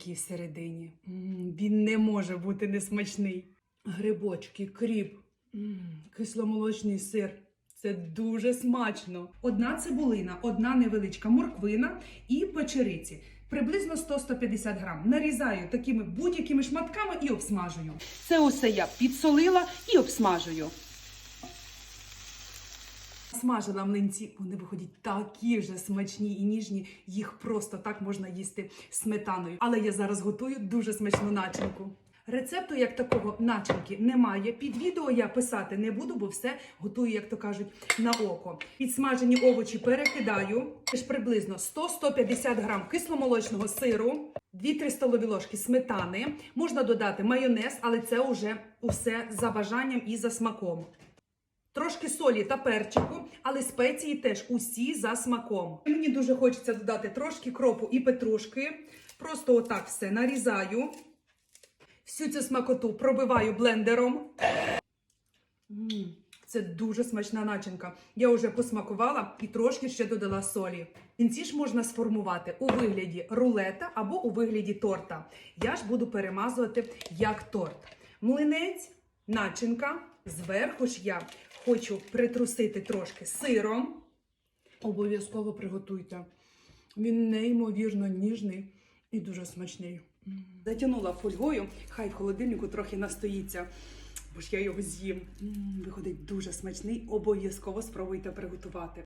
Такий всередині. Він не може бути несмачний. Грибочки, кріп, кисломолочний сир. Це дуже смачно. Одна цибулина, одна невеличка морквина і печериці. Приблизно 100-150 грам. Нарізаю такими будь-якими шматками і обсмажую. Це усе я підсолила і обсмажую. Смажила млинці, вони виходять такі вже смачні і ніжні. Їх просто так можна їсти сметаною. Але я зараз готую дуже смачну начинку. Рецепту як такого начинки немає. Під відео я писати не буду, бо все готую, як то кажуть, на око. Підсмажені овочі перекидаю. Теж приблизно 100-150 грам кисломолочного сиру, 2-3 столові ложки сметани. Можна додати майонез, але це вже усе за бажанням і за смаком. Трошки солі та перчику, але спеції теж усі за смаком. Мені дуже хочеться додати трошки кропу і петрушки. Просто отак все нарізаю. Всю цю смакоту пробиваю блендером. Це дуже смачна начинка. Я вже посмакувала і трошки ще додала солі. Кінці ж можна сформувати у вигляді рулета або у вигляді торта. Я ж буду перемазувати як торт. Млинець, начинка. Зверху ж я хочу притрусити трошки сиром. Обов'язково приготуйте. Він неймовірно ніжний і дуже смачний. Затягнула фольгою, хай в холодильнику трохи настоїться, бо ж я його з'їм. Виходить дуже смачний. Обов'язково спробуйте приготувати.